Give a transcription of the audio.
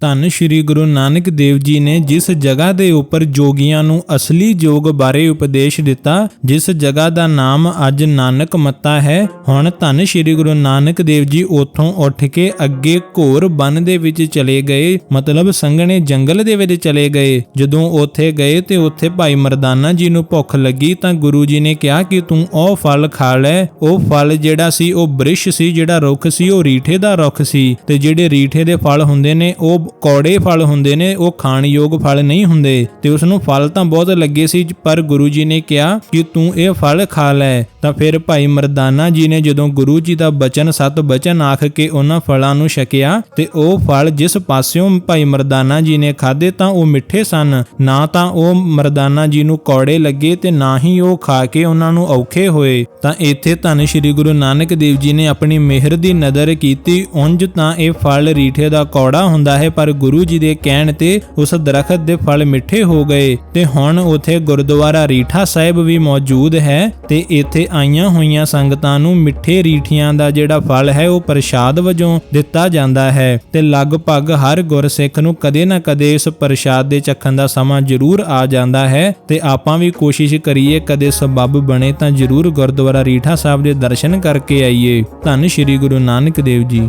ਧੰਨ ਸ਼੍ਰੀ ਗੁਰੂ ਨਾਨਕ ਦੇਵ ਜੀ ਨੇ ਜਿਸ ਜਗ੍ਹਾ ਦੇ ਉੱਪਰ ਜੋਗੀਆਂ ਨੂੰ ਅਸਲੀ ਜੋਗ ਬਾਰੇ ਉਪਦੇਸ਼ ਦਿੱਤਾ, ਜਿਸ ਜਗ੍ਹਾ ਦਾ ਨਾਮ ਅੱਜ ਨਾਨਕ ਮੱਤਾ ਹੈ, ਹੁਣ ਧੰਨ ਸ਼੍ਰੀ ਗੁਰੂ ਨਾਨਕ ਦੇਵ ਜੀ ਉੱਥੋਂ ਉੱਠ ਕੇ ਅੱਗੇ ਘੋਰ ਬਨ ਦੇ ਵਿੱਚ ਚਲੇ ਗਏ, ਮਤਲਬ ਸੰਘਣੇ ਜੰਗਲ ਦੇ ਵਿੱਚ ਚਲੇ ਗਏ। ਜਦੋਂ ਉੱਥੇ ਗਏ ਤੇ ਉੱਥੇ ਭਾਈ ਮਰਦਾਨਾ ਜੀ ਨੂੰ ਭੁੱਖ ਲੱਗੀ ਤਾਂ ਗੁਰੂ ਜੀ ਨੇ ਕਿਹਾ ਕਿ ਤੂੰ ਉਹ ਫਲ ਖਾ ਲੈ। ਉਹ ਫਲ ਜਿਹੜਾ ਸੀ ਉਹ ਬ੍ਰਿਸ਼ ਸੀ, ਜਿਹੜਾ ਰੁੱਖ ਸੀ, ਉਹ ਰੀਠੇ ਦਾ ਰੁੱਖ ਸੀ ਤੇ ਜਿਹੜੇ ਰੀਠੇ ਦੇ ਫਲ ਹੁੰਦੇ ਨੇ, ਉਹ ਕੌੜੇ ਫਲ ਹੁੰਦੇ ਨੇ, ਉਹ ਖਾਣ ਯੋਗ ਫਲ ਨਹੀਂ ਹੁੰਦੇ ਤੇ ਉਸ ਨੂੰ ਫਲ ਤਾਂ ਬਹੁਤ ਲੱਗੇ ਸੀ, ਪਰ ਗੁਰੂ ਜੀ ਨੇ ਕਿਹਾ ਕਿ ਤੂੰ ਇਹ ਫਲ ਖਾ ਲੈ। ਤਾਂ ਫਿਰ ਭਾਈ ਮਰਦਾਨਾ ਜੀ ਨੇ ਜਦੋਂ ਗੁਰੂ ਜੀ ਦਾ ਬਚਨ, ਸਤ ਬਚਨ ਆਖ ਕੇ ਉਹਨਾਂ ਫਲਾਂ ਨੂੰ ਛਕਿਆ ਤੇ ਉਹ ਫਲ ਜਿਸ ਪਾਸਿਓਂ ਭਾਈ ਮਰਦਾਨਾ ਜੀ ਨੇ ਖਾਦੇ ਤਾਂ ਉਹ ਮਿੱਠੇ ਸਨ। ਨਾ ਤਾਂ ਉਹ ਮਰਦਾਨਾ ਜੀ ਨੂੰ ਕੌੜੇ ਲੱਗੇ ਤੇ ਨਾ ਹੀ ਉਹ ਖਾ ਕੇ ਉਹਨਾਂ ਨੂੰ ਔਖੇ ਹੋਏ। ਤਾਂ ਇੱਥੇ ਧੰਨ ਸ਼੍ਰੀ ਗੁਰੂ ਨਾਨਕ ਦੇਵ ਜੀ ਨੇ ਆਪਣੀ ਮਿਹਰ ਦੀ ਨਜ਼ਰ ਕੀਤੀ। ਉਂਝ ਤਾਂ ਇਹ ਫਲ ਰੀਠੇ ਦਾ ਕੌੜਾ ਹੁੰਦਾ ਹੈ ਪਰ ਗੁਰੂ ਜੀ ਦੇ ਕਹਿਣ ਤੇ ਉਸ ਦਰਖਤ ਦੇ ਫਲ ਮਿੱਠੇ ਹੋ ਗਏ। ਤੇ ਹੁਣ ਉਥੇ ਗੁਰਦੁਆਰਾ ਰੀਠਾ ਸਾਹਿਬ ਵੀ ਮੌਜੂਦ ਹੈ ਤੇ ਇੱਥੇ ਆਈਆਂ ਹੋਈਆਂ ਸੰਗਤਾਂ ਨੂੰ ਮਿੱਠੇ ਰੀਠੀਆਂ ਦਾ ਜਿਹੜਾ ਫਲ ਹੈ ਉਹ ਪ੍ਰਸ਼ਾਦ ਵਜੋਂ ਦਿੱਤਾ ਜਾਂਦਾ ਹੈ। ਤੇ ਲਗਭਗ ਹਰ ਗੁਰਸਿੱਖ ਨੂੰ ਕਦੇ ਨਾ ਕਦੇ ਇਸ ਪ੍ਰਸ਼ਾਦ ਦੇ ਚੱਖਣ ਦਾ ਸਮਾਂ ਜ਼ਰੂਰ ਆ ਜਾਂਦਾ ਹੈ। ਤੇ ਆਪਾਂ ਵੀ ਕੋਸ਼ਿਸ਼ ਕਰੀਏ ਕਦੇ ਸਬੱਬ ਬਣੇ ਤਾਂ ਜ਼ਰੂਰ ਗੁਰਦੁਆਰਾ ਰੀਠਾ ਸਾਹਿਬ ਦੇ ਦਰਸ਼ਨ ਕਰਕੇ ਆਈਏ। ਧੰਨ ਸ਼੍ਰੀ ਗੁਰੂ ਨਾਨਕ ਦੇਵ ਜੀ।